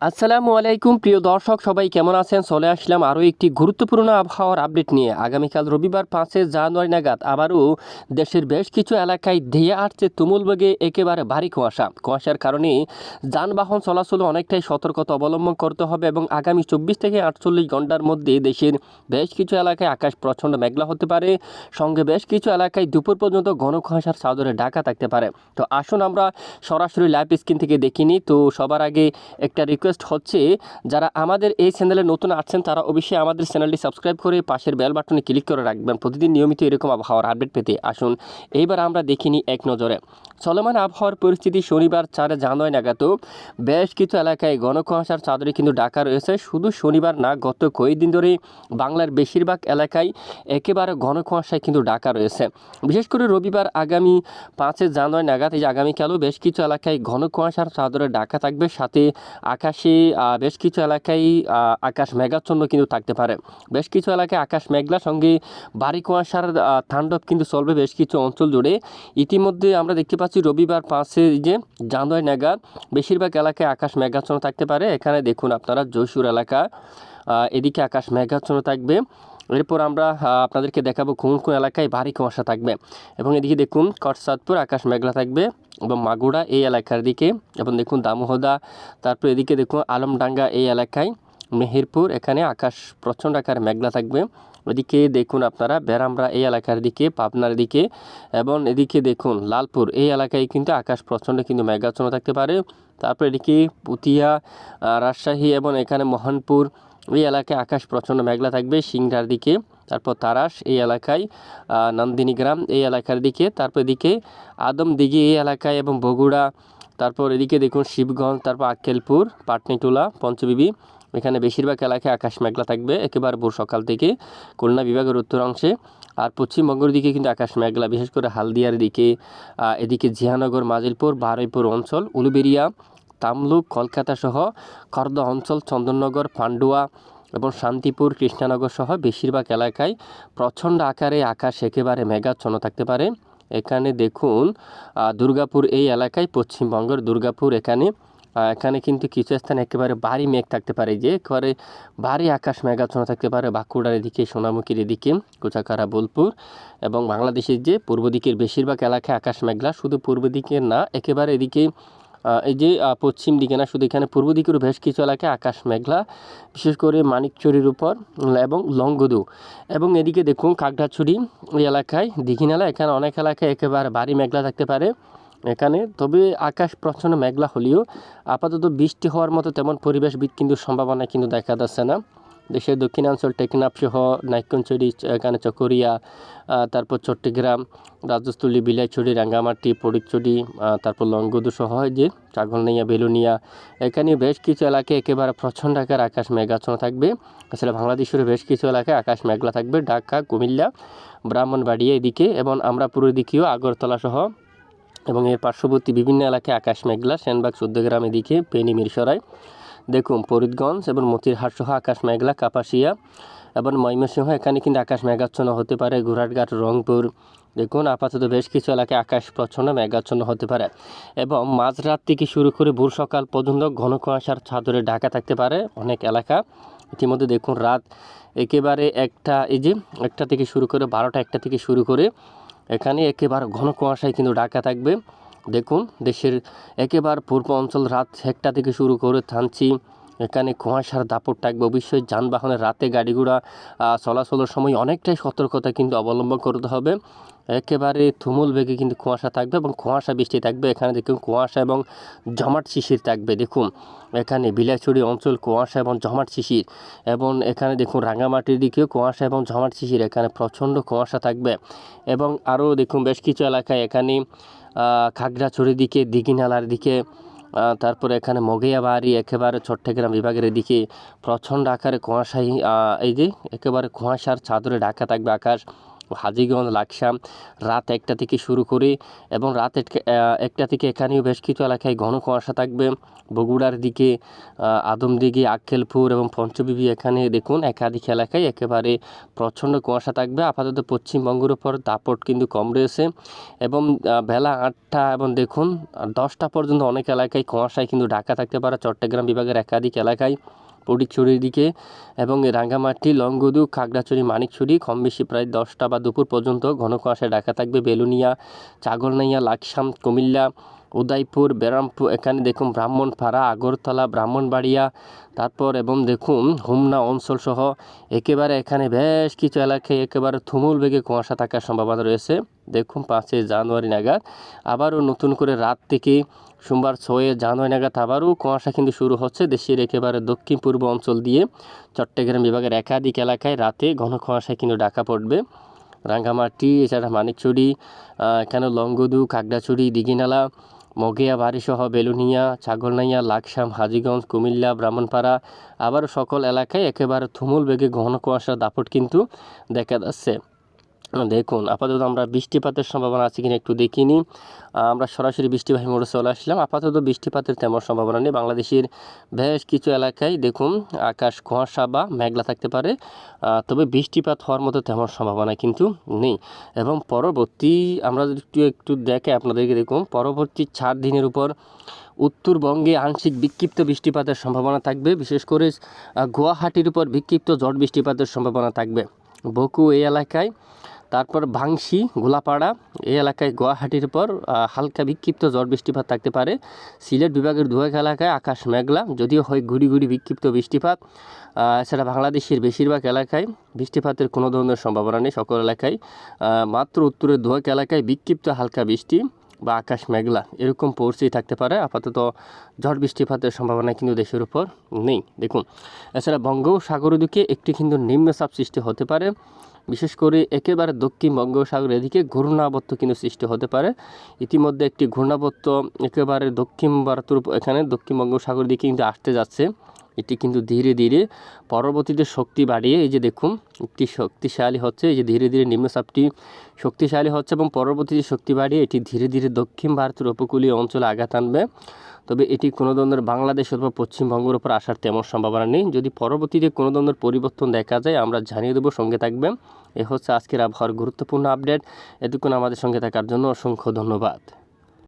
আসসালামু আলাইকুম, প্রিয় দর্শক, সবাই কেমন আছেন? চলে আসলাম আরও একটি গুরুত্বপূর্ণ আবহাওয়ার আপডেট নিয়ে। আগামীকাল রবিবার পাঁচে জানুয়ারি নাগাদ আবারও দেশের বেশ কিছু এলাকায় ধেয়ে আসছে তুমুল বেগে একেবারে ভারী কুয়াশা। কুয়াশার কারণে যানবাহন চলাচলে অনেকটাই সতর্কতা অবলম্বন করতে হবে এবং আগামী চব্বিশ থেকে আটচল্লিশ ঘণ্টার মধ্যে দেশের বেশ কিছু এলাকায় আকাশ প্রচণ্ড মেঘলা হতে পারে। সঙ্গে বেশ কিছু এলাকায় দুপুর পর্যন্ত ঘন কুয়াশার চাদরে ঢাকা থাকতে পারে। তো আসুন আমরা সরাসরি লাইভ স্ক্রিন থেকে দেখিনি তো সবার আগে একটা রিকোয়েস্ট হচ্ছে, যারা আমাদের এই চ্যানেলে নতুন আছেন, তারা অবশ্যই আমাদের চ্যানেলটি সাবস্ক্রাইব করে পাশের বেল বাটনে ক্লিক করে রাখবেন। প্রতিদিন নিয়মিত এরকম আবহাওয়ার আপডেট পেতে আসুন। এইবার আমরা দেখিনি এক নজরে। চলমান আবহাওয়ার পরিস্থিতি শনিবার চারে জানুয়ারি নাগাদ। বেশ কিছু এলাকায় ঘন কুয়াশার চাদরে কিন্তু ডাকা রয়েছে। শুধু শনিবার না, গত কয়েকদিন ধরে বাংলার বেশিরভাগ এলাকায় একেবারে ঘন কুয়াশায় কিন্তু ডাকা রয়েছে। বিশেষ করে রবিবার আগামী পাঁচে জানুয়ারি নাগাদ, এই আগামীকালও বেশ কিছু এলাকায় ঘন কুয়াশার চাদরে ডাকা থাকবে। সাথে আকাশে আহ, বেশ কিছু এলাকায় আকাশ মেঘাচ্ছন্ন কিন্তু থাকতে পারে। বেশ কিছু এলাকায় আকাশ মেঘলার সঙ্গে ভারী কুয়াশার তাণ্ডব কিন্তু চলবে বেশ কিছু অঞ্চল জুড়ে। ইতিমধ্যে আমরা দেখতে পাচ্ছি রবিবার পাঁচে যে জানুয়ারি নাগাদ বেশিরভাগ এলাকায় আকাশ মেঘাচ্ছন্ন থাকতে পারে। এখানে দেখুন আপনারা জয়সুর এলাকা এদিকে আকাশ মেঘাচ্ছন্ন থাকবে। এরপর আমরা আপনাদেরকে দেখাবো কোন কোন এলাকায় ভারী কুয়াশা থাকবে। এবং এদিকে দেখুন, কটসাদপুর, আকাশ মেঘলা থাকবে এবং মাগুরা এই এলাকার দিকে। এবং দেখুন দামোহদা তারপর এদিকে দেখুন, আলমডাঙ্গা এই এলাকায়। মেহেরপুর, এখানে আকাশ প্রচণ্ড আকার মেঘলা থাকবে। ওদিকে দেখুন আপনারা বেরামরা এই এলাকার দিকে, পাবনার দিকে এবং এদিকে দেখুন, লালপুর এই এলাকায় কিন্তু আকাশ প্রচণ্ড কিন্তু মেঘাচ্ছন্ন থাকতে পারে। তারপর এদিকে পুতিয়া রাজশাহী এবং এখানে মোহনপুর এই এলাকায় আকাশ প্রচণ্ড মেঘলা থাকবে সিংড়ার দিকে তারপর তারাস এই এলাকায় আহ, নন্দিনী গ্রাম এই এলাকার দিকে তারপর এদিকে আদমদিঘি এই এলাকায় এবং বগুড়া তারপর এদিকে দেখুন শিবগঞ্জ তারপর আক্কেলপুর পাটনিটোলা পঞ্চবিবি এখানে বেশিরভাগ এলাকায় আকাশ মেঘলা থাকবে একেবারে ভোর সকাল থেকে খুলনা বিভাগের উত্তর অংশে আর পশ্চিমবঙ্গের দিকে কিন্তু আকাশ মেঘলা বিশেষ করে হালদিয়ার দিকে এদিকে জিয়ানগর মাজিলপুর বারুইপুর অঞ্চল উলুবেরিয়া তামলুক, কলকাতা সহ খর্দা অঞ্চল, চন্দননগর, পান্ডুয়া এবং শান্তিপুর, কৃষ্ণানগর সহ বেশিরভাগ এলাকায় প্রচণ্ড আকারে আকাশ একেবারে মেঘাচ্ছন্ন থাকতে পারে। এখানে দেখুন দুর্গাপুর এই এলাকায়, পশ্চিমবঙ্গের দুর্গাপুর এখানে এখানে কিন্তু কিছু স্থানে একেবারে ভারী মেঘ থাকতে পারে। যে একেবারে ভারী আকাশ মেঘাচ্ছন্ন থাকতে পারে বাঁকুড়ার এদিকে, সোনামুখীর এদিকে কোচাকারা বোলপুর এবং বাংলাদেশের যে পূর্ব দিকের বেশিরভাগ এলাকায় আকাশ মেঘলা। শুধু পূর্ব দিকের না, একেবারে এদিকে এই যে পশ্চিম দিকে না, শুধু এখানে পূর্ব দিকেরও বেশ কিছু এলাকায় আকাশ মেঘলা, বিশেষ করে মানিকচুরির উপর এবং লংগদু। এবং এদিকে দেখুন, কাকড়াছড়ি ওই এলাকায়, দীঘিনালা, এখানে অনেক এলাকায় একেবারে ভারী মেঘলা থাকতে পারে এখানে। তবে আকাশ প্রচণ্ড মেঘলা হলেও আপাতত বৃষ্টি হওয়ার মতো তেমন পরিবেশবিদ কিন্তু সম্ভাবনা কিন্তু দেখা যাচ্ছে না। দেশের দক্ষিণাঞ্চল টেকনাফ সহ নাইকনচড়ি এখানে চকরিয়া তারপর চট্টগ্রাম, রাজস্থলী, বিলাইছড়ি, রাঙ্গামাটি ফটিকছড়ি তারপর লংগদু সহ যে চাগলনাইয়া বেলুনিয়া, এখানে বেশ কিছু এলাকায় একেবারে প্রচণ্ড আকার আকাশ মেঘাচ্ছন্ন থাকবে। আসলে বাংলাদেশের বেশ কিছু এলাকায় আকাশ মেঘলা থাকবে। ঢাকা, কুমিল্লা, ব্রাহ্মণবাড়িয়া এদিকে এবং আমরা পুরো দিকেও আগরতলা সহ এবং এর পার্শ্ববর্তী বিভিন্ন এলাকায় আকাশ মেঘলা। সেনবাগ, চোদ্দগ্রাম এদিকে পেনি মিরসরাই। দেখুন, ফরিদগঞ্জ এবং মতিরহাট সহ আকাশ মেঘলা, কাপাসিয়া এবং ময়মনসিংহ, এখানে কিন্তু আকাশ মেঘাচ্ছন্ন হতে পারে। ঘোড়ারঘাট, রংপুর, দেখুন, আপাতত বেশ কিছু এলাকায় আকাশ প্রচ্ছন্ন, মেঘাচ্ছন্ন হতে পারে এবং মাঝরাত থেকে শুরু করে ভোর সকাল পর্যন্ত ঘন কুয়াশার ছাদরে ঢাকা থাকতে পারে অনেক এলাকা। ইতিমধ্যে দেখুন, রাত একেবারে একটা, এই যে একটা থেকে শুরু করে বারোটা, একটা থেকে শুরু করে এখানে একেবারে ঘন কুয়াশায় কিন্তু ঢাকা থাকবে। দেখুন, দেশের একেবারে পূর্ব অঞ্চল রাত একটা থেকে শুরু করে থানচি, এখানে কুয়াশার দাপট থাকবে, অবশ্যই যানবাহনের রাতে গাড়ি ঘোড়া চলাচলের সময় অনেকটাই সতর্কতা কিন্তু অবলম্বন করতে হবে। একেবারে থুমুল বেগে কিন্তু কুয়াশা থাকবে এবং কুয়াশা বৃষ্টি থাকবে, এখানে দেখুন কুয়াশা এবং জমাট শিশির থাকবে, দেখুন। এখানে বিলাইছড়ি অঞ্চল কুয়াশা এবং জমাট শিশির এবং এখানে দেখুন রাঙামাটির দিকেও কুয়াশা এবং জমাট শিশির, এখানে প্রচণ্ড কুয়াশা থাকবে। এবং আরও দেখুন বেশ কিছু এলাকায় এখানে খাগড়াছড়ির দিকে, দিঘিনালার দিকে তারপরে এখানে মগিয়াবাড়ি, একেবারে চট্টগ্রাম বিভাগের এদিকে প্রচণ্ড আকারে কুয়াশাই এই যে একেবারে কুয়াশার চাদরে ঢাকা থাকবে আকাশ। হাজিগঞ্জ, লাকসাম রাত একটা থেকে শুরু করে এবং রাত এক- একটা থেকে এখানেও বেশ কিছু এলাকায় ঘন কুয়াশা থাকবে। বগুড়ার দিকে আদমদিঘি, আক্কেলপুর এবং পঞ্চবিবি এখানে দেখুন একাধিক এলাকায় একেবারে প্রচণ্ড কুয়াশা থাকবে। আপাতত পশ্চিমবঙ্গের উপর দাপট কিন্তু কম রয়েছে এবং বেলা আটটা এবং দেখুন দশটা পর্যন্ত অনেক এলাকায় কুয়াশায় কিন্তু ঢাকা থাকতে পারে। চট্টগ্রাম বিভাগের একাধিক এলাকায় ফটিকছড়ির দিকে এবং রাঙ্গামাটি, লংগদু, খাগড়াছড়ি, মানিকছড়ি কম বেশি প্রায় দশটা বা দুপুর পর্যন্ত ঘন কুয়াশায় ঢাকা থাকবে বেলুনিয়া চাগলনাইয়া লাকসাম, কুমিল্লা, উদয়পুর, বেরামপুর। এখানে দেখুন ব্রাহ্মণপাড়া, আগরতলা, ব্রাহ্মণবাড়িয়া, তারপর এবং দেখুন হুমনা অঞ্চল সহ একেবারে এখানে বেশ কিছু এলাকায় একেবারে থুমুল বেগে কুয়াশা থাকার সম্ভাবনা রয়েছে। দেখুন পাঁচই জানুয়ারি নাগাদ আবারও নতুন করে রাত থেকে সোমবার ছয়ে জানুয়ারি নাগাদ আবারও কুয়াশা কিন্তু শুরু হচ্ছে। দেশের একেবারে দক্ষিণ পূর্ব অঞ্চল দিয়ে চট্টগ্রাম বিভাগের একাধিক এলাকায় রাতে ঘন কুয়াশায় কিন্তু ডাকা পড়বে। রাঙ্গামাটি, এছাড়া মানিকছড়ি এখানে লংগদু, কাকড়াছড়ি, দিঘিনালা, মগিয়া বাড়িসহ বেলুনিয়া, ছাগলনাইয়া, লাকসাম, হাজিগঞ্জ, কুমিল্লা, ব্রাহ্মণপাড়া আবারও সকল এলাকায় একেবারে থুমুল বেগে ঘন কুয়াশার দাপট কিন্তু দেখা যাচ্ছে। দেখুন, আপাতত আমরা বৃষ্টিপাতের সম্ভাবনা আছে কিনা একটু দেখিনি। আমরা সরাসরি বৃষ্টিবাহী মোড়ে চলে আসলাম। আপাতত বৃষ্টিপাতের তেমন সম্ভাবনা নেই। বাংলাদেশের বেশ কিছু এলাকায় দেখুন, আকাশ কুয়াশা বা মেঘলা থাকতে পারে। তবে বৃষ্টিপাত হওয়ার মতো তেমন সম্ভাবনা কিন্তু নেই। এবং পরবর্তী, আমরা যদি একটু একটু দেখে আপনাদেরকে দেখুন, পরবর্তী চার দিনের উপর উত্তরবঙ্গে আংশিক বিক্ষিপ্ত বৃষ্টিপাতের সম্ভাবনা থাকবে। বিশেষ করে গুয়াহাটির উপর বিক্ষিপ্ত ঝড় বৃষ্টিপাতের সম্ভাবনা থাকবে। বকু এই এলাকায় তারপর ভাংশি গোলাপাড়া এই এলাকায় গুয়াহাটির আহ, হালকা বিক্ষিপ্ত ঝড় বৃষ্টিপাত থাকতে পারে। সিলেট বিভাগের দুয়েক এলাকায় আকাশ মেঘলা যদিও হয় ঘুরি ঘুরি বিক্ষিপ্ত বৃষ্টিপাত। এছাড়া বাংলাদেশের বেশিরভাগ এলাকায় বৃষ্টিপাতের কোনো ধরনের সম্ভাবনা নেই সকল এলাকায়। মাত্র উত্তরের দুয়েক এলাকায় বিক্ষিপ্ত হালকা বৃষ্টি বা আকাশ মেঘলা এরকম পড়ছেই থাকতে পারে। আপাতত ঝড় বৃষ্টিপাতের সম্ভাবনা কিন্তু দেশের উপর নেই। দেখুন এছাড়া বঙ্গোপসাগরের দিকে একটি কিন্তু নিম্নচাপ সৃষ্টি হতে পারে। বিশেষ করে একেবারে দক্ষিণ বঙ্গোপসাগরের এদিকে ঘূর্ণাবর্ত কিন্তু সৃষ্টি হতে পারে। ইতিমধ্যে একটি ঘূর্ণাবর্ত একেবারে দক্ষিণ ভারতের এখানে দক্ষিণ বঙ্গোপসাগরের দিকে কিন্তু আসতে যাচ্ছে। এটি কিন্তু ধীরে ধীরে পরবর্তীতে শক্তি বাড়িয়ে, এই যে দেখুন, একটি শক্তিশালী হচ্ছে, এই যে ধীরে ধীরে নিম্নচাপটি শক্তিশালী হচ্ছে এবং পরবর্তীতে শক্তি বাড়িয়ে এটি ধীরে ধীরে দক্ষিণ ভারতের উপকূলীয় অঞ্চলে আঘাত আনবে। তবে এটি কোনো ধরনের বাংলাদেশ অথবা পশ্চিমবঙ্গের উপর আসার তেমন সম্ভাবনা নেই। যদি পরবর্তীতে কোনো ধরনের পরিবর্তন দেখা যায়, আমরা জানিয়ে দেবো সঙ্গে থাকবেন। এ হচ্ছে আজকের আবহাওয়ার গুরুত্বপূর্ণ আপডেট। এতক্ষণ আমাদের সঙ্গে থাকার জন্য অসংখ্য ধন্যবাদ।